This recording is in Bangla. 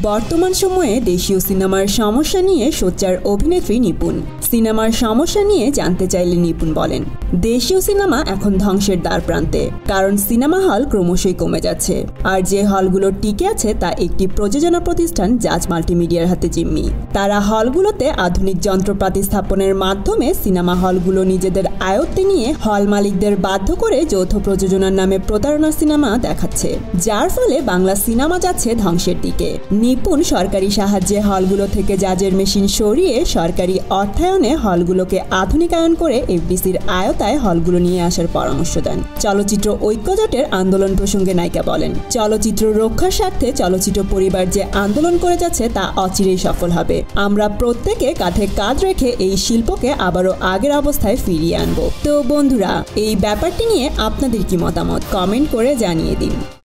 বর্তমান সময়ে দেশীয় সিনেমার সমস্যা নিয়ে সোচ্চার অভিনেত্রী নিপুণ। সিনেমার সমস্যা নিয়ে জানতে চাইলে নিপুণ বলেন, দেশীয় সিনেমা এখন ধ্বংসের দ্বার প্রান্তে, কারণ সিনেমা হল ক্রমশই কমে যাচ্ছে। আর যে হলগুলো টিকে আছে তা একটি প্রযোজনা প্রতিষ্ঠান জাজ মাল্টিমিডিয়ার হাতে জিম্মি। তারা হলগুলোতে আধুনিক যন্ত্রপাতি স্থাপনের মাধ্যমে সিনেমা হলগুলো নিজেদের আয়ত্তে নিয়ে হল মালিকদের বাধ্য করে যৌথ প্রযোজনার নামে প্রতারণা সিনেমা দেখাচ্ছে। যার ফলে বাংলা সিনেমা যাচ্ছে ধ্বংসের দিকে। নিপুণ সরকারি সাহায্যে হলগুলো থেকে জাজের মেশিন সরিয়ে সরকারি অর্থায়নে হলগুলোকে আধুনিকায়ন করে এফডিসির আয়তায় হলগুলো নিয়ে আসার পরামর্শ দেন। চলচ্চিত্র ঐক্যজোটের আন্দোলন প্রসঙ্গে নায়িকা বলেন, চলচ্চিত্র রক্ষার স্বার্থে চলচ্চিত্র পরিবার যে আন্দোলন করে যাচ্ছে তা অচিরেই সফল হবে। আমরা প্রত্যেকে কাঁধে কাঁধ রেখে এই শিল্পকে আবারও আগের অবস্থায় ফিরিয়ে আনব। তো বন্ধুরা, এই ব্যাপারটি নিয়ে আপনাদের কি মতামত? কমেন্ট করে জানিয়ে দিন।